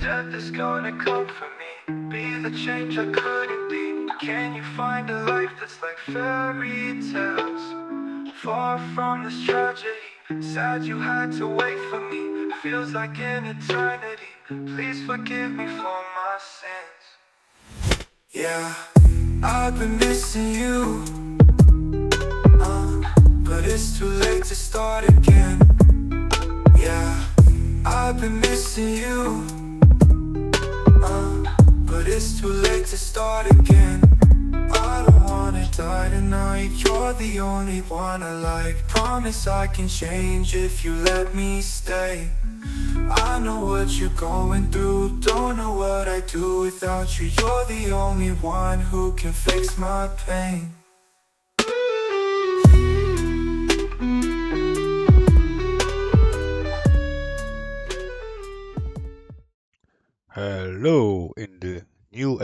Death is gonna come for me, be the change I couldn't be. Can you find a life that's like fairy tales? Far from this tragedy, sad you had to wait for me. Feels like an eternity. Please forgive me for my sins. Yeah, I've been missing you. Uh, but it's too late to start again. Yeah, I've been missing you. It's too late to start again. I don't wanna die tonight. You're the only one I like. Promise I can change if you let me stay. I know what you're going through. Don't know what I'd do without you. You're the only one who can fix my pain.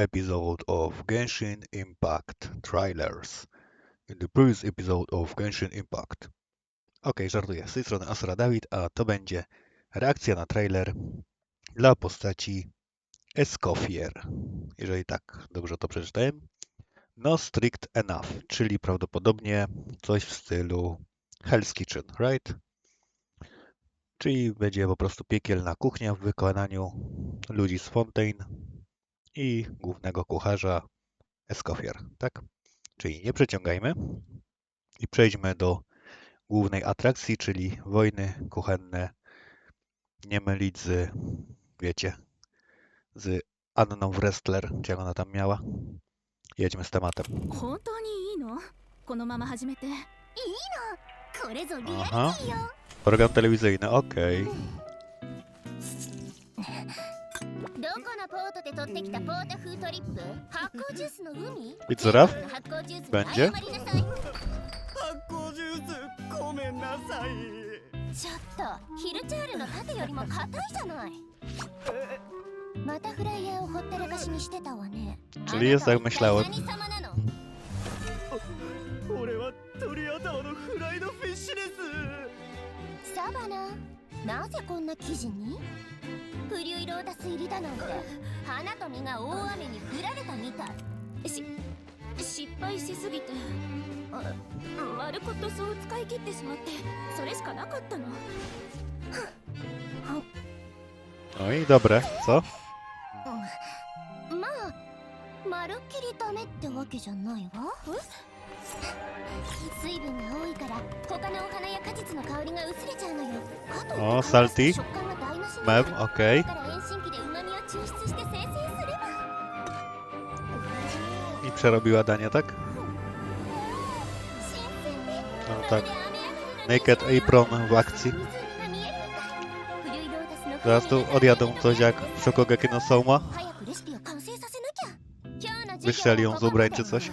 Episode of Genshin Impact trailers. In the previous episode of Genshin Impact. Okej, żartuję. Z tej strony Asura Dawid, a to będzie reakcja na trailer dla postaci Escoffier. Jeżeli tak dobrze to przeczytałem. No strict enough, czyli prawdopodobnie coś w stylu Hell's Kitchen, right? Czyli będzie po prostu piekielna kuchnia w wykonaniu ludzi z Fontaine i głównego kucharza Escoffier, tak? Czyli nie przeciągajmy i przejdźmy do głównej atrakcji, czyli wojny kuchenne, nie mylić z, wiecie, z Anną Wrestler, gdzie ona tam miała. Jedźmy z tematem. Aha. Program telewizyjny, okej. Okay. ートで取ってきたポータ風トリップ。発酵ジュースの海？I co, の発酵ジュースに Będzie? 謝りなさい発酵ジュースごめんなさい。ちょっとヒルチャールの盾よりも硬いじゃない。またフライヤーをほったらかしにしてたわね。Czyli jest jak myślałem. 何様なの？俺は鳥頭のフライドフィッシュです。サバナなぜこんな生地に？フリュイロータス入りだなんて花と実が大雨に降られたみたい。し失敗しすぎてあ丸ごとそう使い切ってしまってそれしかなかったの。No i dobre, co? まあまるっきりダメってわけじゃないわ水分が多いから他のお花や果実の香りが薄れちゃうのよかといってお乾かすと salty 食感が台無しに Mem, なる okej. だから遠心機で旨味を抽出して生成すれば I przerobiła danie, tak? 新鮮ね No tak. Naked Apron w akcji. Zaraz tu odjadą coś jak w Shokugeki no Soma. 早くレシピを完成させなきゃ今日の授業 Wyszczeli ją z ubrań czy coś.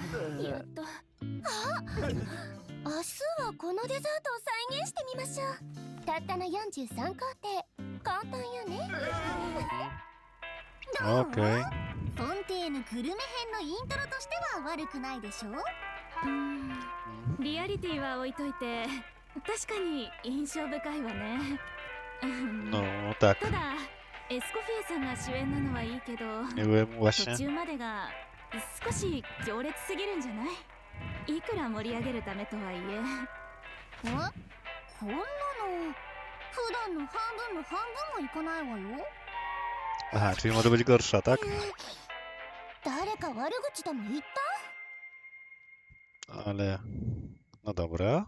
明日はこのデザートを再現してみましょう。たったの43工程。簡単よね。Okej. フォンテーヌグルメ編のイントロとしては悪くないでしょう？うん。リアリティは置いといて確かに印象深いわね。うん。No. ただエスコフィエさんが主演なのはいいけど途.中までが少し強烈すぎるんじゃない？いくら盛り上げるためとはいええこんなの普段の半分の半分もいかないわよ Aha, czyli może być gorsza, tak? 誰か悪口でも言った Ale. No dobra.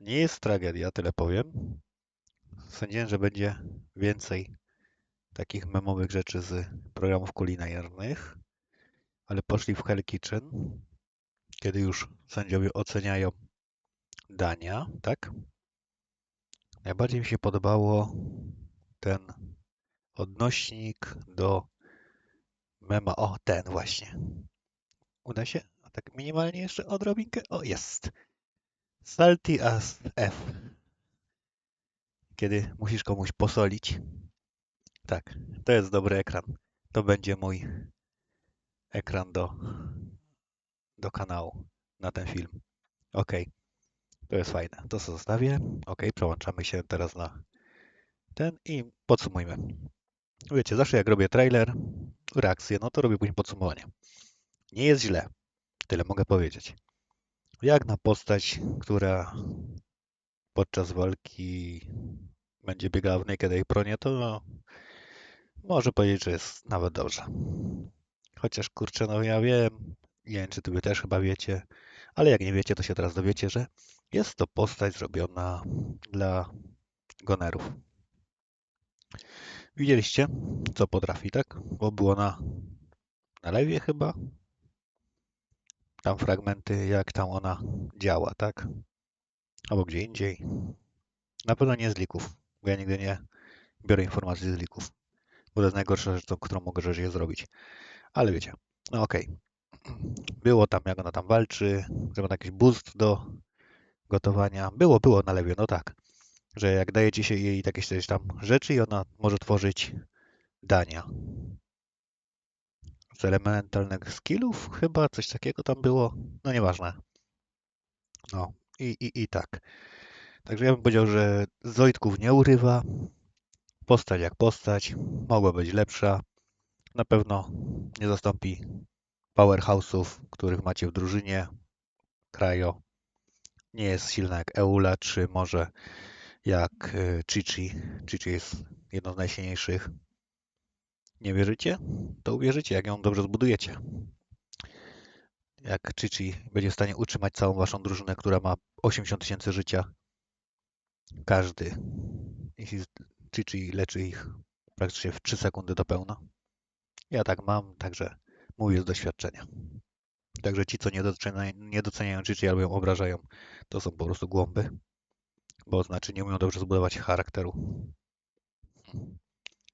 Nie jest tragedia, tyle powiem. Sądziłem, że będzie więcej takich memowych rzeczy z programów kulinarnych, ale poszli w Hell Kitchen, kiedy już sędziowie oceniają dania, tak? Najbardziej mi się podobało ten odnośnik do mema. O, ten właśnie. Uda się? A tak minimalnie jeszcze odrobinkę? O, jest. Salty as F. Kiedy musisz komuś posolić. Tak, to jest dobry ekran. To będzie mój ekran do, do kanału na ten film. Ok, to jest fajne. To co zostawię. Ok, przełączamy się teraz na ten i podsumujmy. Wiecie, zawsze jak robię trailer, reakcję, no to robię później podsumowanie. Nie jest źle. Tyle mogę powiedzieć. Jak na postać, która podczas walki będzie biegała w Naked Apronie, to może powiedzieć, że jest nawet dobrze. Chociaż kurczę, no ja wiem, nie wiem, czy ty wy też chyba wiecie, ale jak nie wiecie, to się teraz dowiecie, że jest to postać zrobiona dla gonerów. Widzieliście, co potrafi, tak? Bo było na, na lewie chyba. Tam fragmenty, jak tam ona działa, tak? Albo gdzie indziej. Na pewno nie z lików, bo ja nigdy nie biorę informacji z lików. Bo to jest najgorsza rzecz, którą mogę rzecz zrobić. Ale wiecie, no okej. Było tam, jak ona tam walczy, że ma jakiś boost do gotowania. Było, było na lewie, no tak. Że jak dajecie się jej jakieś coś tam rzeczy i ona może tworzyć dania. Z elementalnych skillów chyba, coś takiego tam było. No nieważne. No i, i, i tak. Także ja bym powiedział, że Zoidków nie urywa. Postać jak postać. Mogła być lepsza. Na pewno nie zastąpi powerhouse'ów, których macie w drużynie. Krajo. Nie jest silna jak Eula, czy może jak y, Chichi. Chichi jest jedną z najsilniejszych. Nie wierzycie? To uwierzycie, jak ją dobrze zbudujecie. Jak Chichi będzie w stanie utrzymać całą waszą drużynę, która ma 80 tysięcy życia. Każdy. Jeśli Chichi leczy ich praktycznie w 3 sekundy do pełna. Ja tak mam, także mówię z doświadczenia. Także ci, co nie doceniają, nie doceniają albo ją obrażają, to są po prostu głąby. Bo znaczy nie umieją dobrze zbudować charakteru.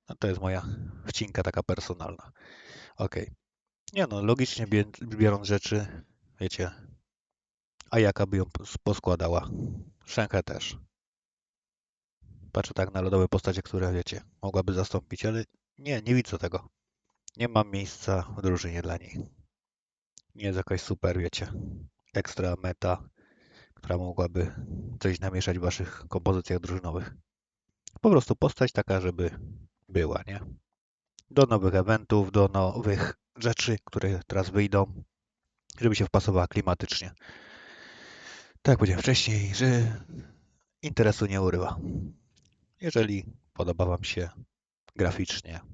No to jest moja wcinka taka personalna. Okej. Nie no, logicznie biorąc rzeczy, wiecie, a jaka by ją pos- poskładała? Szenkę też. Patrzę tak na lodowe postacie, które, wiecie, mogłaby zastąpić, ale nie, nie widzę tego. Nie mam miejsca w drużynie dla niej. Nie jest jakaś super, wiecie, ekstra meta, która mogłaby coś namieszać w waszych kompozycjach drużynowych. Po prostu postać taka, żeby była, nie? Do nowych eventów, do nowych rzeczy, które teraz wyjdą, żeby się wpasowała klimatycznie. Tak jak powiedziałem wcześniej, że interesu nie urywa. Jeżeli podoba Wam się graficznie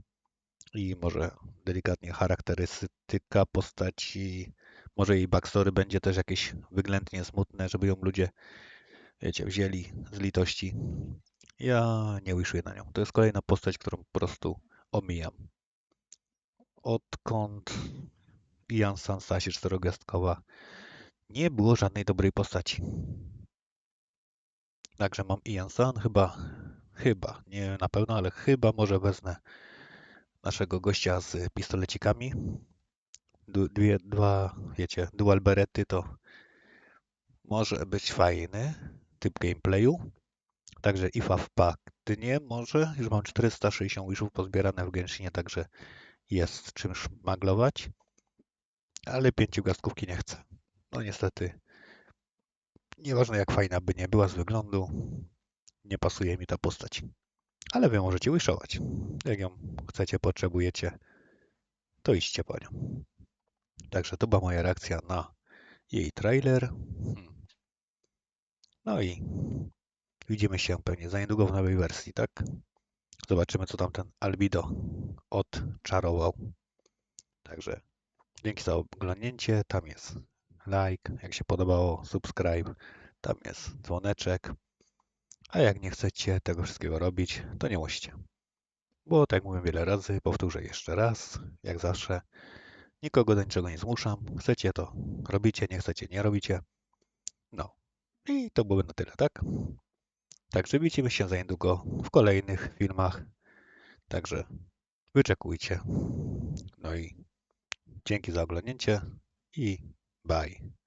i może delikatnie charakterystyka postaci, może jej backstory będzie też jakieś wyględnie smutne, żeby ją ludzie, wiecie, wzięli z litości. Ja nie wiszuję na nią. To jest kolejna postać, którą po prostu omijam. Odkąd Ian San stała się czterogwiazdkowa, nie było żadnej dobrej postaci. Także mam Ian San, chyba, chyba, nie na pewno, ale chyba może wezmę naszego gościa z pistolecikami. Dwie, dwa, wiecie, dual berety to może być fajny typ gameplayu. Także IFA wpadnie może. Już mam 460 wishów pozbierane w Genshinie, także jest czym szmaglować. Ale pięciu gwiazdkówki nie chcę. No niestety. Nieważne jak fajna by nie była z wyglądu, nie pasuje mi ta postać. Ale wy możecie wishować. Jak ją chcecie, potrzebujecie, to idźcie po nią. Także to była moja reakcja na jej trailer. Hmm. No i widzimy się pewnie za niedługo w nowej wersji, tak? Zobaczymy, co tam ten Albido odczarował. Także dzięki za oglądnięcie. Tam jest like, jak się podobało, subscribe. Tam jest dzwoneczek. A jak nie chcecie tego wszystkiego robić, to nie musicie. Bo tak mówię wiele razy, powtórzę jeszcze raz, jak zawsze, nikogo do niczego nie zmuszam. Chcecie to robicie, nie chcecie nie robicie. No i to byłoby na tyle, tak? Także widzimy się za niedługo w kolejnych filmach. Także wyczekujcie. No i dzięki za oglądnięcie i bye.